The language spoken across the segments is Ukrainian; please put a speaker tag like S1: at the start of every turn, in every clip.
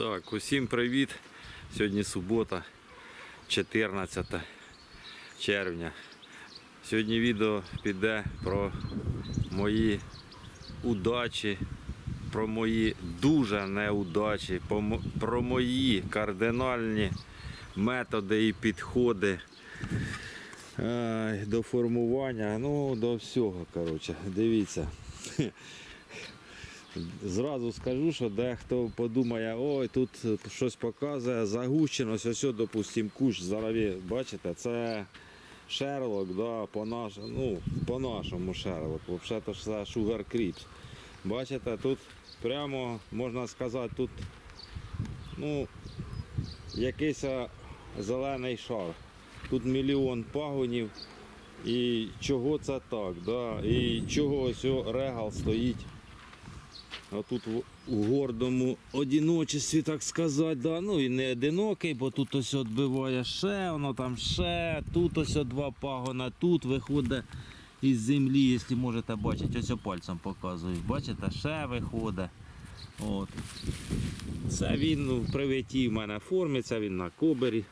S1: Так, усім привіт. Сьогодні субота, 14 червня. Сьогодні відео піде про мої удачі, про мої дуже неудачі, про мої кардинальні методи і підходи до формування, ну до всього. Коротше, дивіться. Зразу скажу, що дехто подумає, ой, тут щось показує, загущено, ось, ось, допустим, кущ зараві, бачите, це Шерлок, да, по, наш, ну, по нашому Шерлок, взагалі це Sugar Creeps. Бачите, тут прямо можна сказати, тут ну, якийсь зелений шар. Тут мільйон пагонів. І чого це так, да? і чого ось регал стоїть а тут у гордому одиночестві, так сказати, да. ну і не одинокий, бо тут ось відбиває ще, воно там ще, тут ось два пагона, тут виходить із землі, якщо можете бачити, ось пальцем показую. Бачите, ще виходить. От. Це він ну, в привиті в мене формі, це він на кобері.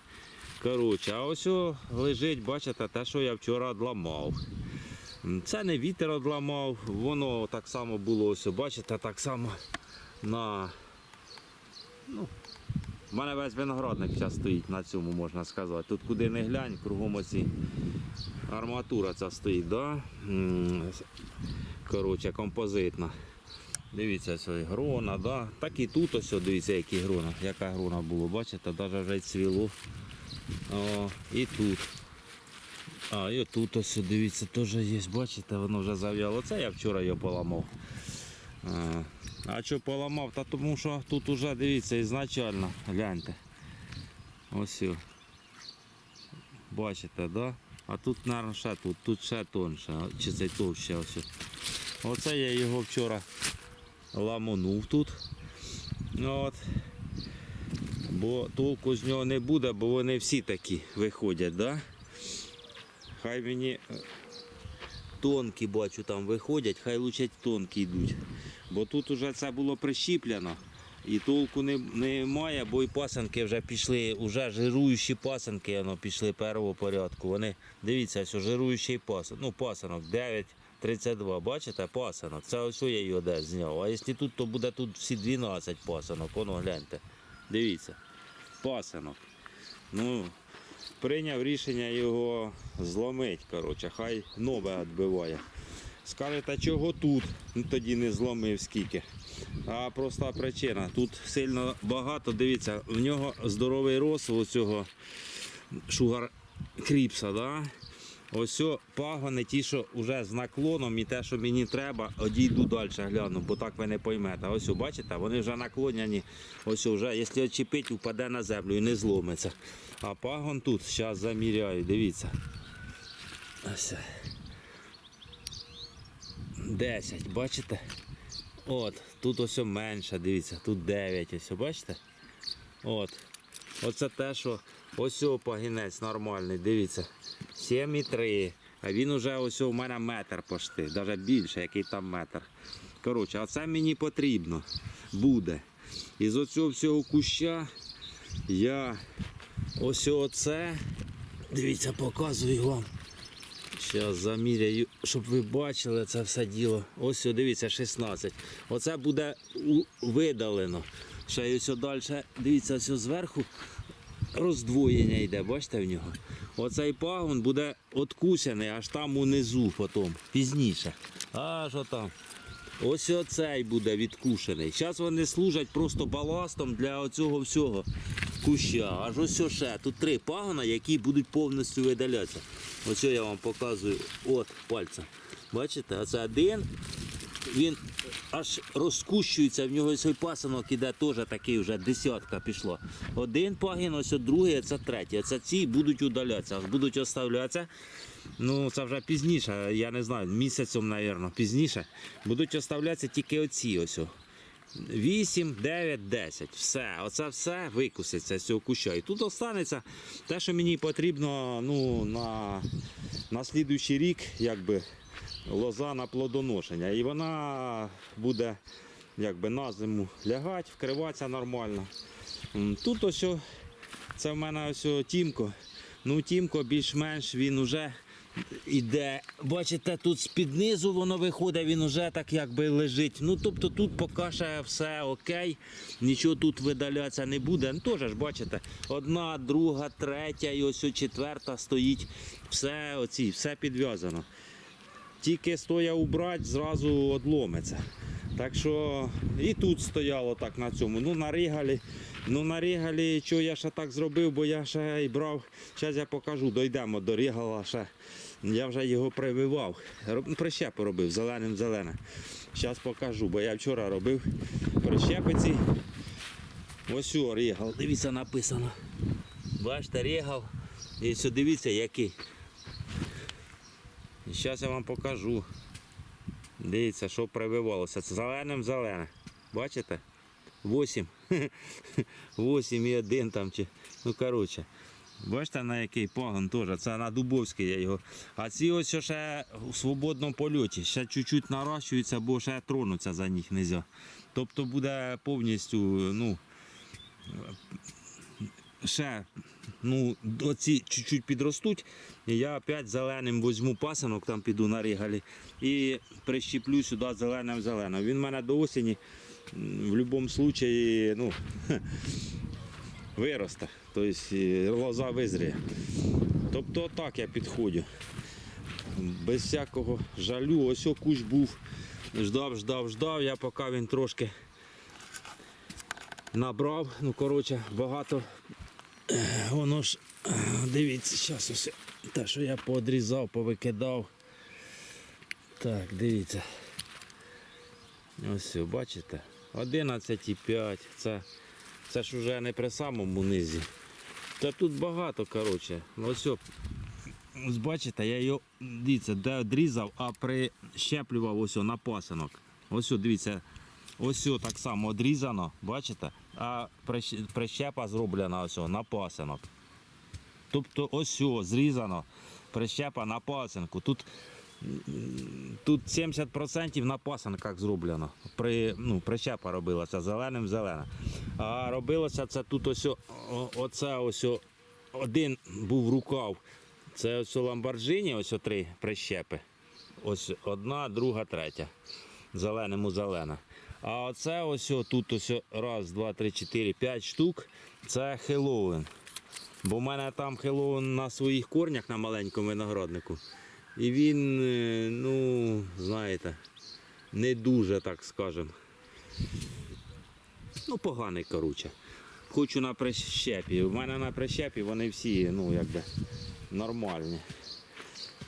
S1: Коротше, а ось лежить, бачите, те, що я вчора одламав. Це не вітер одламав, воно так само було, ось, бачите, так само на. Ну, в мене весь виноградник зараз стоїть на цьому, можна сказати. Тут куди не глянь, кругом оці арматура ця стоїть, да? Коротше, композитна. Дивіться, ось грона, да? так і тут ось, дивіться, які грона, яка грона було, бачите, навіть вже цвіло. О, і тут. А, і тут ось, дивіться, теж є, бачите, воно вже зав'яло. Це я вчора його поламав. А, а що поламав? Та тому що тут уже, дивіться, ізначально, гляньте. Ось. о. Бачите, да? А тут, мабуть, ще тут, тут ще тонше, чи це товще ось. Оце я його вчора ламанув тут. От. Бо толку з нього не буде, бо вони всі такі виходять, да? Хай мені е, тонкі бачу там виходять, хай лучше тонкі йдуть. Бо тут уже це було прищіплено і толку не, немає, бо і пасенки вже пішли, вже жируючі пасенки воно пішли першого порядку. Вони, дивіться, що жируючий пасен, ну пасенок 9,32, бачите, пасенок. Це ось я його десь зняв. А якщо тут, то буде тут всі 12 пасенок, воно гляньте. Дивіться, пасенок. Ну, прийняв рішення його зломити, коротше, хай нове відбиває. Скажете, чого тут? Ну тоді не зломив скільки. А проста причина. Тут сильно багато, дивіться, в нього здоровий рост оцього шугар кріпса. Да? Ось пагони, ті, що вже з наклоном і те, що мені треба, одійду далі гляну, бо так ви не поймете. Ось, бачите, вони вже наклоняні. Ось вже, якщо очіпить, упаде на землю і не зломиться. А пагон тут, зараз заміряю, дивіться. Ось. 10, бачите? От, тут ось менше, дивіться, тут 9, ось, бачите? От. Оце те, що ось пагінець нормальний, дивіться. 7,3. А він уже ось у мене метр пошти, навіть більше, який там метр. Коротше, а це мені потрібно буде. Із оцього всього куща я ось оце, дивіться, показую вам. Зараз заміряю, щоб ви бачили це все діло. Ось, дивіться, 16. Оце буде видалено. Ще й ось далі, дивіться, ось зверху роздвоєння йде, бачите в нього. Оцей пагон буде откусений аж там унизу потім, пізніше. Аж отам. Ось оцей буде відкушений. Зараз вони служать просто баластом для оцього всього куща. Аж ось ще. Тут три пагона, які будуть повністю видалятися. Ось я вам показую от пальцем. Бачите, оце один. Він аж розкущується, в нього цей пасанок іде теж такий вже десятка пішло. Один пагін, ось другий, це третій. Це ці будуть удалятися, будуть оставлятися. Ну, це вже пізніше, я не знаю, місяцем, мабуть, пізніше. Будуть оставлятися тільки оці ось. О. 8, 9, 10. Все. Оце все викуситься з цього куща. І тут останеться те, що мені потрібно ну, на, на слідуючий рік, якби лоза на плодоношення. І вона буде якби на зиму лягати, вкриватися нормально. Тут ось це в мене ось Тімко. Ну, Тімко більш-менш він уже іде. Бачите, тут з-під низу воно виходить, він уже так якби лежить. Ну, тобто тут поки ще все окей, нічого тут видалятися не буде. Ну, теж ж бачите, одна, друга, третя і ось четверта стоїть. Все оці, все підв'язано. Тільки стоя убрати, зразу одломиться. Так що і тут стояло так на цьому. Ну на ригалі. Ну на що я ще так зробив, бо я ще й брав. Зараз я покажу, дійдемо до ригала ще. Я вже його прививав. Прищепи робив, зеленим зелене. Зараз покажу, бо я вчора робив прищепиці. Ось о, ригал. Дивіться, написано. Бачите, ригал. І все, дивіться, який. Зараз я вам покажу. Дивіться, що прививалося. Це зеленим зелене. Бачите? 8. 8 і 1 там чи. Ну коротше. Бачите на який пагон теж. Це на Дубовський я його. А ці ось ще у свободному польоті. Ще чуть-чуть нарощуються, бо ще тронуться за них не можна. Тобто буде повністю, ну. Ще ну, оці чуть-чуть підростуть, і я опять зеленим візьму пасинок, там піду на ригалі і прищеплю сюди зеленим зеленим. Він в мене до осені в будь-якому випадку ну, виросте, тобто лоза визріє. Тобто так я підходжу. Без всякого жалю. Ось о кущ був, ждав, ждав, ждав. Я поки він трошки набрав. Ну, коротше, багато Воно ж, дивіться, зараз ось те, що я поодрізав, повикидав. Так, дивіться. Ось, бачите? 11,5. Це, це ж вже не при самому низі. Та тут багато, коротше. Ну, Ось, ось бачите, я його дивіться, де одрізав, а прищеплював ось на пасинок. Ось, дивіться, ось так само одрізано, бачите? А прищепа зроблена ось на пасинок. Тобто ось зрізано, прищепа на пасинку. Тут, тут 70% на пасинках зроблено. При, ну, прищепа робилася зеленим зелена. А робилося це тут ось оце ось один був рукав. Це ось у Ламборджині, ось три прищепи. Ось одна, друга, третя. Зеленому зелена. А оце ось тут ось раз, два, три, чотири, п'ять штук. Це Хеллоуін. Бо в мене там Хеллоуін на своїх корнях на маленькому винограднику. І він, е, ну, знаєте, не дуже, так скажем. Ну, поганий, коротше. Хочу на прищепі. У мене на прищепі вони всі, ну, якби, нормальні.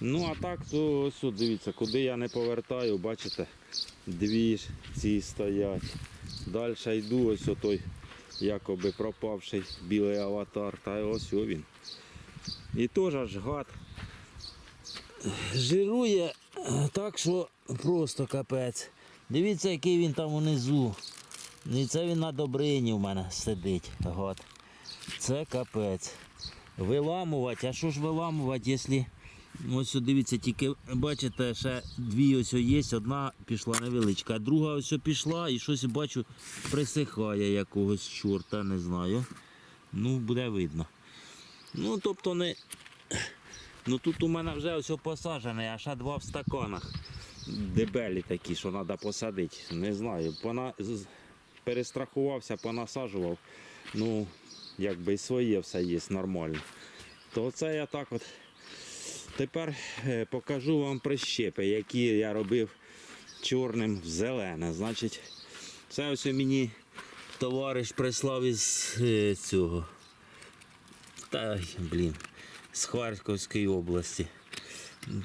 S1: Ну, а так, то ось дивіться, куди я не повертаю, бачите, дві ж ці стоять. Далі йду, ось той якоби пропавший білий аватар, та ось він. І теж аж гад. Жирує е, так, що просто капець. Дивіться, який він там унизу. І це він на добрині в мене сидить. Гад. Це капець. Виламувати, а що ж виламувати, якщо. Ось дивіться, тільки бачите, ще дві ось є, одна пішла невеличка, а друга ось пішла і щось бачу присихає якогось чорта, не знаю. Ну, буде видно. Ну, тобто не. Ну тут у мене вже ось посаджений, а ще два в стаканах. Дебелі такі, що треба посадити. Не знаю. Пона... Перестрахувався, понасаджував. Ну, якби і своє все є нормально. То це я так от. Тепер е, покажу вам прищепи, які я робив чорним в зелене. Значить, це ось мені товариш прислав із е, цього. Та, блін, з Харківської області.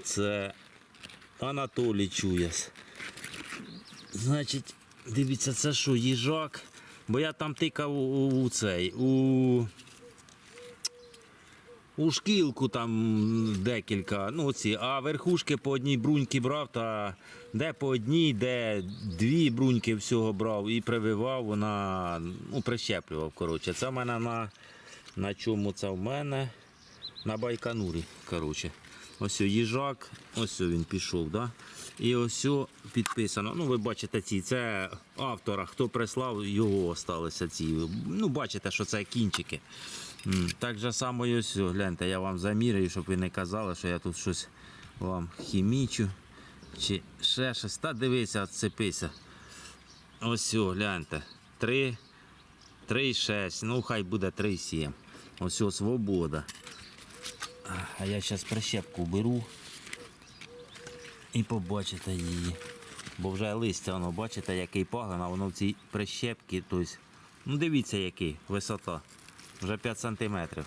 S1: Це Анатолій Чуяс. Значить, дивіться, це що, їжак. Бо я там тикав у, у цей, у у шкілку там декілька, ну ці, а верхушки по одній бруньки брав, та де по одній, де дві бруньки всього брав і прививав, вона, ну, прищеплював. коротше. Це в мене на, на чому це в мене? На байканурі. коротше. Ось їжак, ось він пішов. Да? І ось підписано. Ну, ви бачите ці, це автора, хто прислав, його осталися ці. Ну, бачите, що це кінчики. Так же само і ось, гляньте, я вам заміряю, щоб ви не казали, що я тут щось вам хімічу. Чи ще щось. Та дивися, отцепися. Ось, гляньте. 3, 3,6, ну хай буде 3,7. Ось о, свобода. А я зараз прищепку беру і побачите її. Бо вже листя, воно, бачите, який пагон, а воно в цій прищепці. Тобто, ну дивіться, який висота. Вже 5 сантиметрів.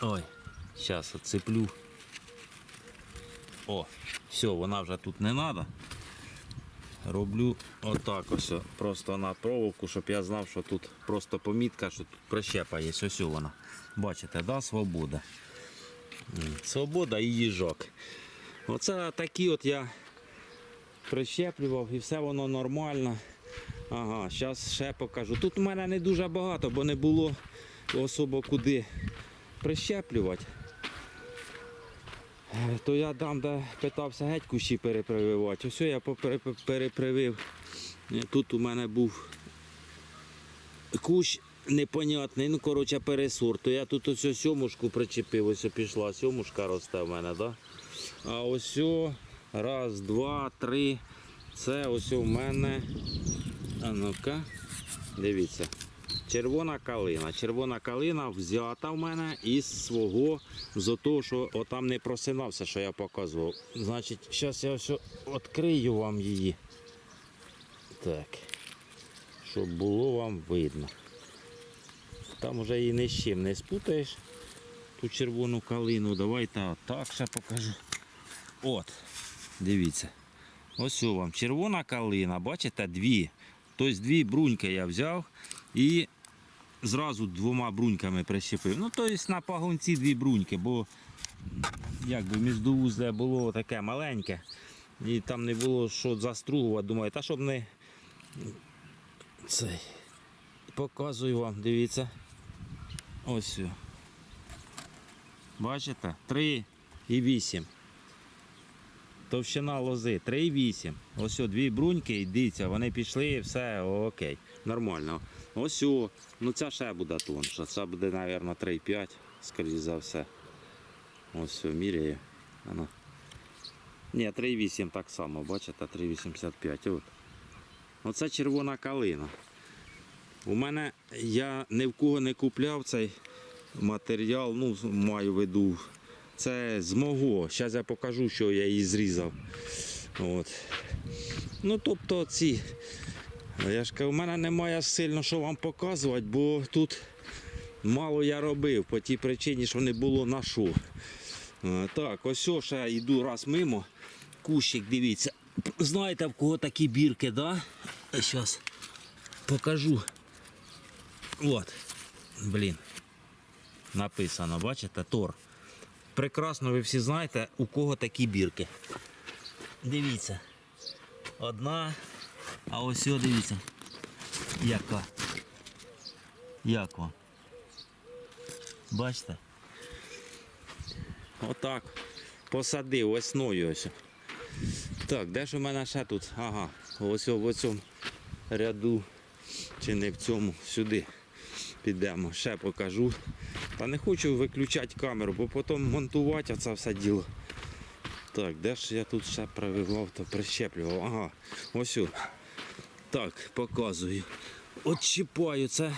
S1: Ой, зараз отцеплю. О, все, вона вже тут не треба. Роблю отак ось, просто на проволоку, щоб я знав, що тут просто помітка, що тут прищепа є. Ось вона. Бачите, да, свобода. Свобода і їжок. Оце такі от я прищеплював і все воно нормально. Ага, зараз ще покажу. Тут у мене не дуже багато, бо не було особо куди прищеплювати. Е, То я там, де питався геть кущі перепрививати. Ось я перепривив. Е, Тут у мене був кущ непонятний, ну коротше пересорт. То я тут ось сьомушку причепив, ось пішла, сьомушка росте в мене, да? А ось раз, два, три. Це ось у мене. А ну-ка, дивіться. Червона калина. Червона калина взята в мене із свого, з того, що отам не просинався, що я показував. Значить, зараз я ось відкрию вам її. Так. Щоб було вам видно. Там вже її ні з чим не спутаєш. Ту червону калину. Давайте так ще покажу. От, дивіться. Ось вам червона калина, бачите, дві. Тобто дві бруньки я взяв і зразу двома бруньками прищепив. Ну, тобто на пагонці дві бруньки, бо якби міждоузле було таке маленьке. І там не було що застругувати. Думаю, та щоб не цей. Показую вам, дивіться. Ось. Бачите? 3 і 8. Товщина лози 3,8. Ось дві бруньки, і вони пішли, все окей. Нормально. Ось о, ну ця ще буде тонша. Це буде, мабуть, 3,5, скоріш за все. Ось о, міряю. Ано. Ні, 3,8 так само, бачите, 3,85. От. Оце червона калина. У мене я ні в кого не купляв цей матеріал, ну, маю виду. Це з мого. Зараз я покажу, що я її зрізав. От. Ну, тобто ці. Я ж кажу, у мене немає сильно що вам показувати, бо тут мало я робив по тій причині, що не було на що. Е, Так, ось ще йду раз мимо. Кущик, дивіться. Знаєте, в кого такі бірки, да? Зараз покажу. От. Блін. Написано, бачите, Тор. Прекрасно, ви всі знаєте, у кого такі бірки. Дивіться. Одна, а ось о, дивіться. Яка. Як вам? Бачите? Отак. Посадив весною ось. Так, де ж у мене ще тут? Ага, ось в цьому ряду. Чи не в цьому, сюди підемо. Ще покажу. Та не хочу виключати камеру, бо потім монтувати це все діло. Так, де ж я тут ще прививав, то прищеплював. Ага, ось. о. Так, показую. От чіпаю це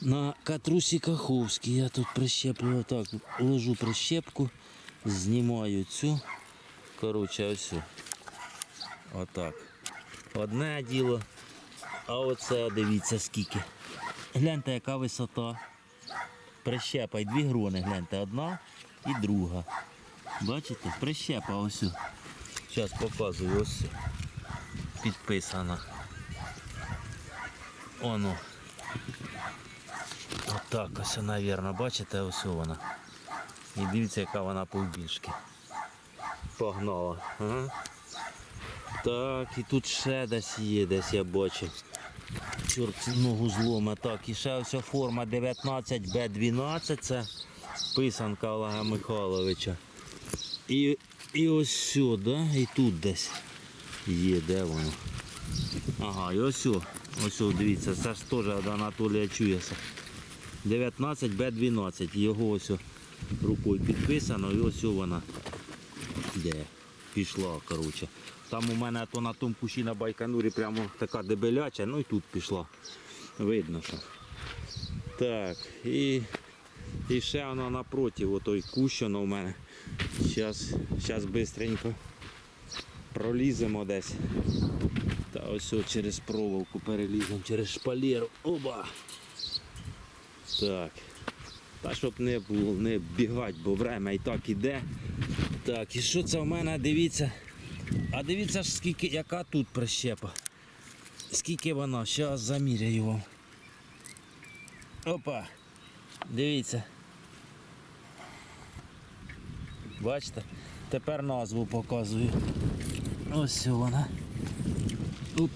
S1: на катрусі Каховській. Я тут прищеплював. Так, ложу прищепку, знімаю цю. Коротше, ось. Отак. Одне діло. А оце дивіться скільки. Гляньте, яка висота. Прищепа і дві грони, гляньте, одна і друга. Бачите? Прищепа ось. Зараз показую ось. Підписана. Оно. Отак ось, мабуть, бачите, ось вона. І дивіться, яка вона повбільшки. Погнала. Ага. Так, і тут ще десь є, десь я бачив. Чорт ногу злома. Так, і ще ось форма 19Б12, це писанка Олега Михайловича. І І ось сюди, і тут десь є, де воно. Ага, і ось сю, ось дивіться, це ж теж від Анатолія Чуєса. 19 Б12. Його ось рукою підписано і ось вона. Де? Пішла, коротше. Там у мене то на тому кущі на Байконурі прямо така дебеляча, ну і тут пішла. Видно, що. Так, і, і ще воно напроти, отой кущ воно у мене. Зараз швидко проліземо десь. Та ось от через проволоку переліземо, через шпалеру. Оба! Так. Та щоб не було, не бігати, бо время і так іде. Так, і що це в мене? Дивіться. А дивіться скільки, яка тут прищепа. Скільки вона, зараз заміряю вам. Опа. Дивіться. Бачите? Тепер назву показую. Ось вона. Оп.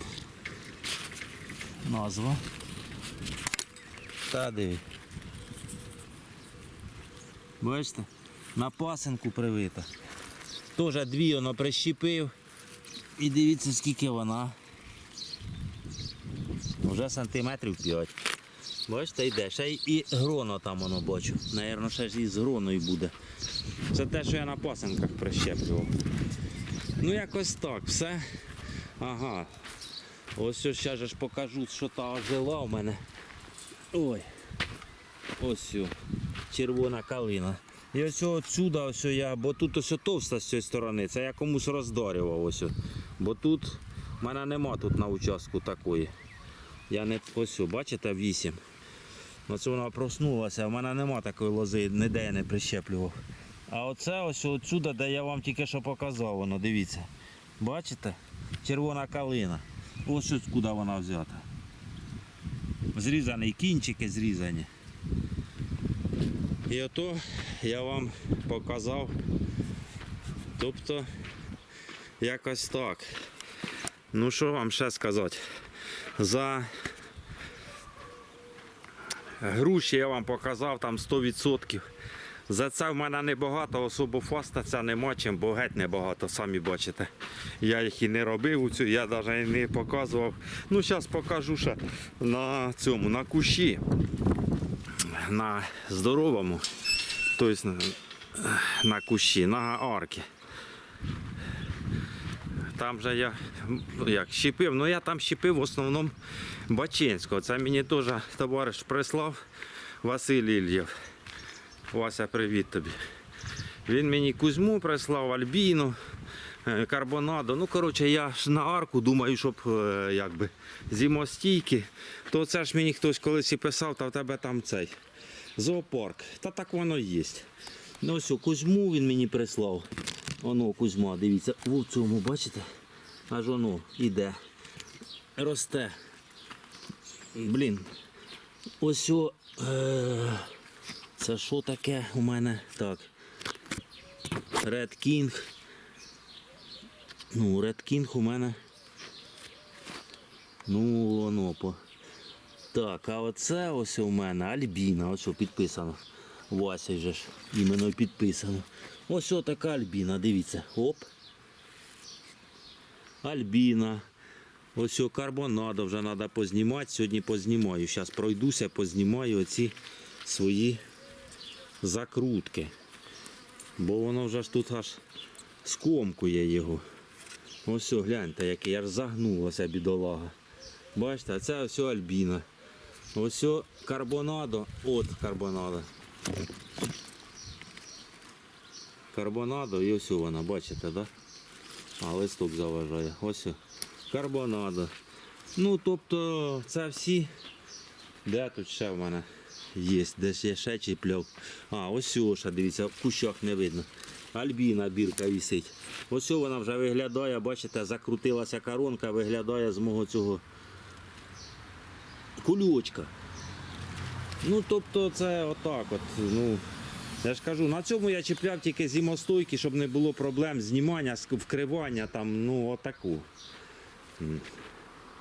S1: Назва. Та диви. Бачите? На пасенку привита. Теж дві воно прищепив. І дивіться скільки вона. Вже сантиметрів 5. Бачите, йде. Ще й і гроно там воно бачу. Наверно, ще ж і з гроною буде. Це те, що я на пасенках прищеплював. Ну якось так, все. Ага. Ось ось ще ж покажу, що та ожила у мене. Ой. Ось о, червона калина. І ось отсюди ось я, бо тут ось товста з цієї сторони, це я комусь роздарював ось. Бо тут в мене нема тут на участку такої. Я не ось, бачите, 8. Оце вона проснулася, в мене нема такої лози, ніде я не прищеплював. А оце ось отсюди, де я вам тільки що показав, воно, дивіться. Бачите? Червона калина. Ось ось куди вона взята. Зрізані кінчики зрізані. І ото я вам показав. Тобто якось так. Ну що вам ще сказати? За груші я вам показав там 100%. За це в мене небагато, особо фастаться нема чим, бо геть небагато, самі бачите. Я їх і не робив, я навіть не показував. Ну, зараз покажу ще на цьому, на кущі, на здоровому, тобто на, кущі, на арки. Там же я як щепив, ну я там щепив в основному Бачинського. Це мені теж товариш прислав Василь Ільєв. Вася, привіт тобі. Він мені Кузьму прислав, Альбіну, е, карбонаду. Ну, коротше, я ж на арку думаю, щоб е, якби зимостійки. То це ж мені хтось колись і писав, та в тебе там цей зоопарк. Та так воно і є. Ну ось Кузьму він мені прислав. Оно Кузьма, дивіться, в цьому, бачите? Аж воно іде. Росте. Блін. Ось е, це що таке у мене? Так. Red King. Ну, Red King у мене. Ну, воно по. Так, а оце ось у мене Альбіна, ось що підписано. Вася же ж іменно підписано. Ось така Альбіна, дивіться. Оп. Альбіна. Ось о карбонадо вже треба познімати. Сьогодні познімаю. Зараз пройдуся, познімаю оці свої закрутки. Бо воно вже ж тут аж скомкує його. Ось гляньте, який аж загнулася бідолага. Бачите, це о Альбіна. Ось карбонадо. От карбонадо. Карбонадо і ось вона, бачите, да? А листок заважає. Ось карбонадо. Ну, тобто, це всі. Де тут ще в мене є? Десь я ще чіпляв. А, ось о, ще, дивіться, в кущах не видно. Альбіна бірка висить. Ось вона вже виглядає, бачите, закрутилася коронка, виглядає з мого цього кульочка. Ну, тобто це отак от. Ну, я ж кажу, на цьому я чіпляв тільки зимостойки, щоб не було проблем знімання, вкривання там, ну, отаку.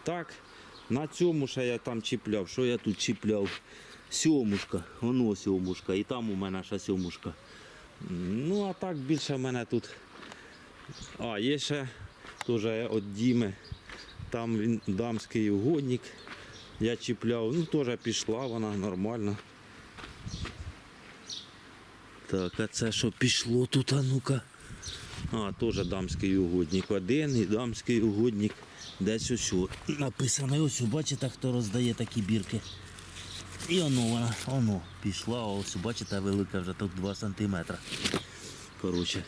S1: Так, на цьому ще я там чіпляв. Що я тут чіпляв? Сьомушка, воно сьомушка, і там у мене ще сьомушка. Ну, а так більше в мене тут А, є ще теж від Діми. Там він дамський угодник. Я чіпляв, ну теж пішла вона нормально. Так, а це що пішло тут, а ну-ка. А, теж дамський угодник. Один і дамський угодник. Десь ось написано. Ось, бачите, хто роздає такі бірки. І воно вона, воно, пішла, ось бачите, велика вже тут 2 см. Коротше.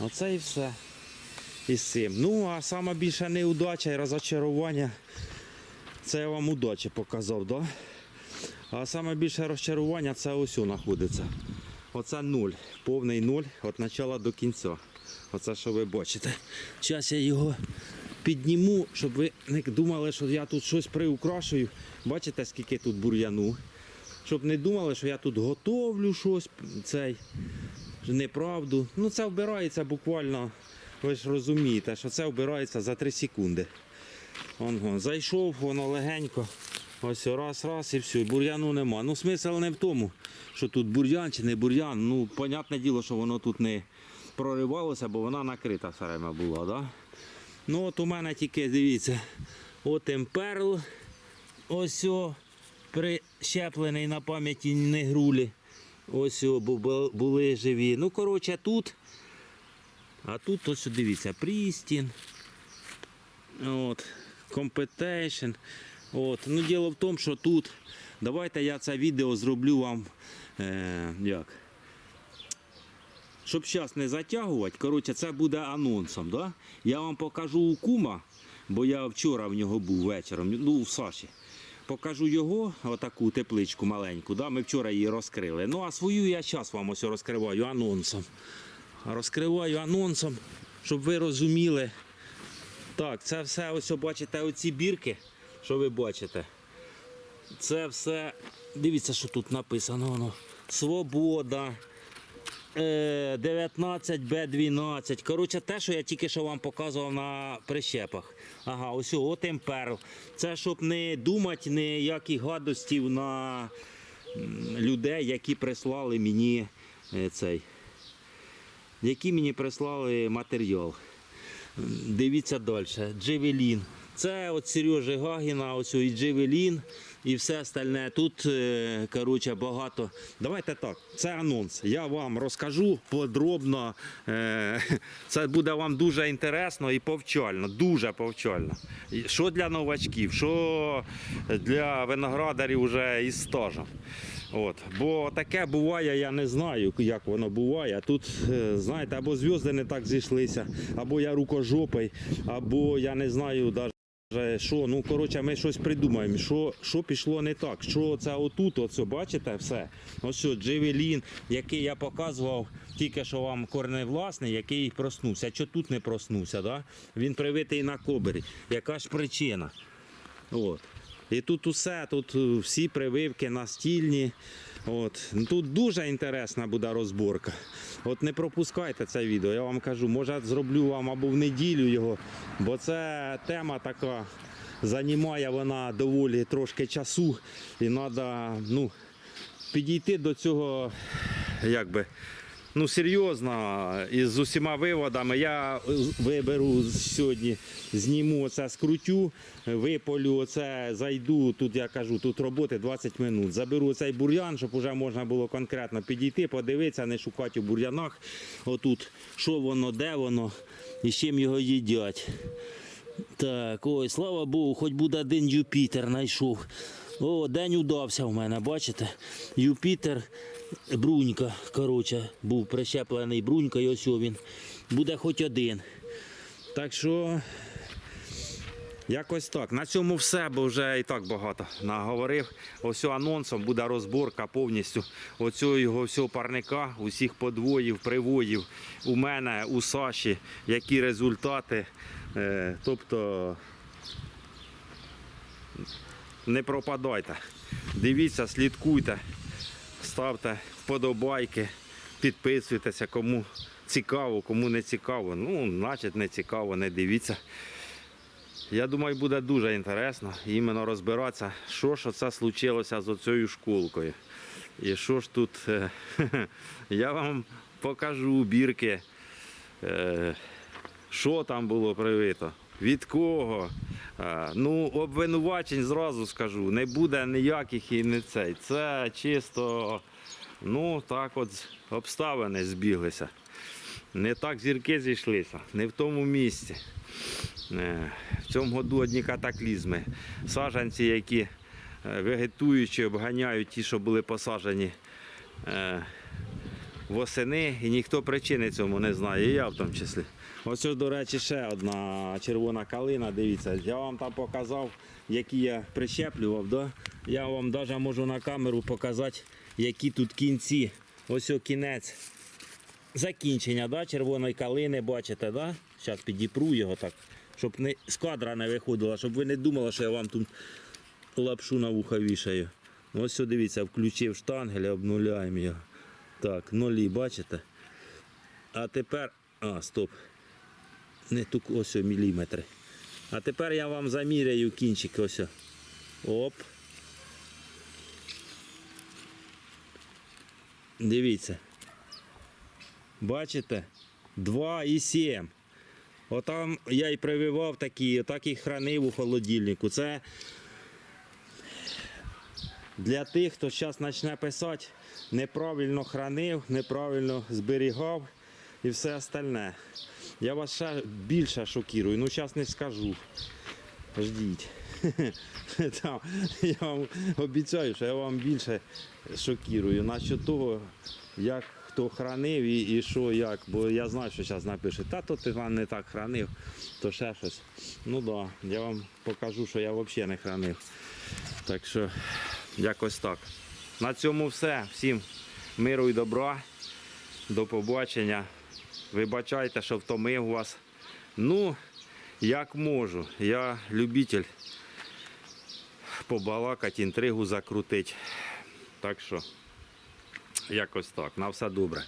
S1: Оце і все. І цим. Ну, а сама більша неудача і розочарування. Це я вам удачі показав, да? А саме більше розчарування це ось знаходиться. Оце нуль. Повний нуль від початку до кінця. Оце що ви бачите. Зараз я його підніму, щоб ви не думали, що я тут щось приукрашую. Бачите, скільки тут бур'яну. Щоб не думали, що я тут готовлю щось, цей неправду. Ну це вбирається буквально, ви ж розумієте, що це вбирається за 3 секунди. Он, он, зайшов, воно легенько. Ось раз, раз і все, бур'яну нема. Ну, смисл не в тому, що тут бур'ян чи не бур'ян. Ну, понятне діло, що воно тут не проривалося, бо вона накрита все время була. Да? Ну от у мене тільки дивіться, от емперл, ось о, прищеплений на пам'яті негрулі. Ось о, бу- бу- були живі. Ну, коротше, тут. А тут ось дивіться, Прістін. От, Competition. От. Ну, діло в тому, що тут. Давайте я це відео зроблю вам. Е, як? Щоб зараз не затягувати, коротше, це буде анонсом. Да? Я вам покажу у кума, бо я вчора в нього був вечором, ну, в Саші. Покажу його, отаку тепличку маленьку. Да? Ми вчора її розкрили. Ну, а свою я зараз вам ось розкриваю анонсом. Розкриваю анонсом, щоб ви розуміли. Так, це все ось бачите, оці бірки, що ви бачите. Це все. Дивіться, що тут написано. Воно. Свобода. Е, 19Б12. Коротше, те, що я тільки що вам показував на прищепах. Ага, ось от імперл. Це щоб не думати ніяких гадостів на людей, які прислали мені е, цей. Які мені прислали матеріал. Дивіться далі. Джевелін. Це от Сережі Гагіна, ось і Джевелін і все остальне. Тут е, коротше, багато. Давайте так, це анонс. Я вам розкажу подробно. Е, Це буде вам дуже інтересно і повчально, дуже повчально. Що для новачків, що для виноградарів вже із стажем. От. Бо таке буває, я не знаю, як воно буває. Тут, е, знаєте, або зв'язки не так зійшлися, або я рукожопий, або я не знаю навіть що. Ну, коротше, ми щось придумаємо, що, що пішло не так. Що це отут, оце, бачите, все. Ось що, Джевелін, який я показував тільки що вам корневласний, який проснувся. Що тут не проснувся, да? він привитий на кобері. Яка ж причина? От. І тут усе, тут е, всі прививки настільні. От. Тут дуже інтересна буде розборка. От не пропускайте це відео, я вам кажу, може зроблю вам або в неділю його, бо це тема така, займає вона доволі трошки часу і треба ну, підійти до цього якби. Ну, серйозно, і з усіма виводами я виберу сьогодні, зніму оце, скрутю, виполю оце, зайду, тут я кажу, тут роботи 20 минут. Заберу цей бур'ян, щоб вже можна було конкретно підійти, подивитися, не шукати у бур'янах. Отут, що воно, де воно і з чим його їдять. Так, ой, слава Богу, хоч буде один Юпітер знайшов. О, день удався в мене, бачите? Юпітер, брунька, коротше, був прищеплений брунька, і ось він. Буде хоч один. Так що, якось так. На цьому все, бо вже і так багато наговорив. Ось анонсом буде розборка повністю оцього його всього парника, усіх подвоїв, привоїв у мене, у Саші, які результати. Е, тобто не пропадайте. Дивіться, слідкуйте, ставте вподобайки, підписуйтеся, кому цікаво, кому не цікаво. Ну, значить не цікаво, не дивіться. Я думаю, буде дуже інтересно іменно розбиратися, що ж це случилося з оцією школкою. І що ж тут, е, я вам покажу бірки е, що там було привито, від кого. Ну, обвинувачень зразу скажу, не буде ніяких і не цей. Це чисто, ну так от обставини збіглися. Не так зірки зійшлися, не в тому місці. Е, В цьому году одні катаклізми. Саджанці, які е, вегетуючи, обганяють ті, що були посаджені е, восени, і ніхто причини цьому не знає, і я в тому числі. Ось, до речі, ще одна червона калина. Дивіться, я вам там показав, які я прищеплював. Да? Я вам навіть можу на камеру показати, які тут кінці. Ось о кінець закінчення да, червоної калини, бачите, да? Зараз підіпру його так, щоб не, з кадра не виходило, щоб ви не думали, що я вам тут лапшу на вуха вішаю. Ось сюди дивіться, включив штангель, обнуляємо його. Так, нолі, бачите? А тепер. А, стоп. Не тут ось міліметри. А тепер я вам заміряю кінчик ось. Оп. Дивіться. Бачите? 2,7. Отам я і прививав такі, отак і хранив у холодильнику. Це для тих, хто зараз почне писати, неправильно хранив, неправильно зберігав і все остальне. Я вас ще більше шокірую, ну зараз не скажу. Ждіть. Там, я вам обіцяю, що я вам більше шокірую. Насчет того, як хто хранив і, і що як. Бо я знаю, що зараз напишуть, та то ти не так хранив, то ще щось. Ну так, да, я вам покажу, що я взагалі не хранив. Так що якось так. На цьому все. Всім миру і добра. До побачення. Вибачайте, що втомив вас. Ну, як можу. Я любитель побалакати, інтригу закрутити. Так що, якось так. На все добре.